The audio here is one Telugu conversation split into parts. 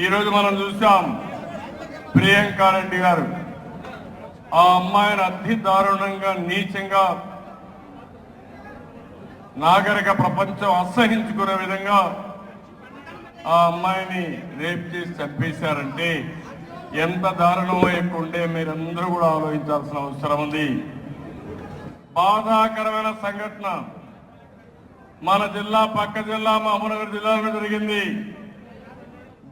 ఈరోజు మనం చూసాం ప్రియాంకారెడ్డి గారు. ఆ అమ్మాయిని అతి దారుణంగా నీచంగా నాగరిక ప్రపంచం అసహించుకునే విధంగా ఆ అమ్మాయిని రేప్ చేసి చంపేశారంటే ఎంత దారుణమో ఎక్కువంటే మీరందరూ కూడా ఆలోచించాల్సిన అవసరం ఉంది. బాధాకరమైన సంఘటన మన జిల్లా పక్క జిల్లా మహబూబ్నగర్ జిల్లాలో జరిగింది.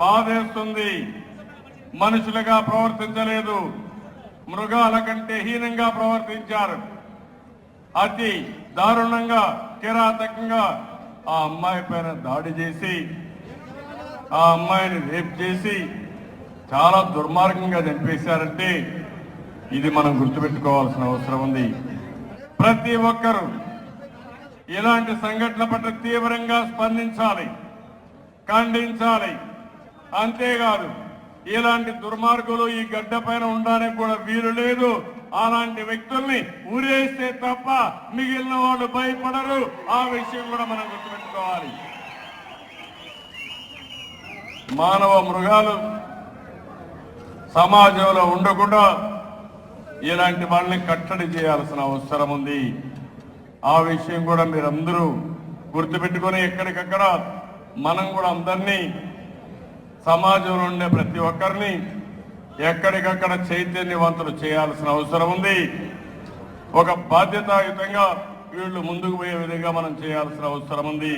బాధేస్తుంది. మనుషులుగా ప్రవర్తించలేదు. మృగాల కంటే హీనంగా ప్రవర్తించారు. అతి దారుణంగా కిరాతకంగా ఆ అమ్మాయి పైన దాడి చేసి ఆ అమ్మాయిని రేప్ చేసి చాలా దుర్మార్గంగా చంపేశారంటే ఇది మనం గుర్తుపెట్టుకోవాల్సిన అవసరం ఉంది. ప్రతి ఒక్కరూ ఇలాంటి సంఘటనల పట్ల తీవ్రంగా స్పందించాలి ఖండించాలి. అంతేకాదు ఇలాంటి దుర్మార్గులు ఈ గడ్డ పైన ఉండడానికి కూడా వీలు లేదు. అలాంటి వ్యక్తుల్ని ఊరేస్తే తప్ప మిగిలిన వాళ్ళు భయపడరు. ఆ విషయం కూడా మనం గుర్తుపెట్టుకోవాలి. మానవ మృగాలు సమాజంలో ఉండకుండా ఇలాంటి వాళ్ళని కట్టడి చేయాల్సిన అవసరం ఉంది. ఆ విషయం కూడా మీరందరూ గుర్తుపెట్టుకొని ఎక్కడికక్కడ మనం కూడా అందరినీ సమాజంలో ఉండే ప్రతి ఒక్కరిని ఎక్కడికక్కడ చైతన్యవంతులు చేయాల్సిన అవసరం ఉంది. ఒక బాధ్యతాయుతంగా వీళ్ళు ముందుకు పోయే విధంగా మనం చేయాల్సిన అవసరం ఉంది.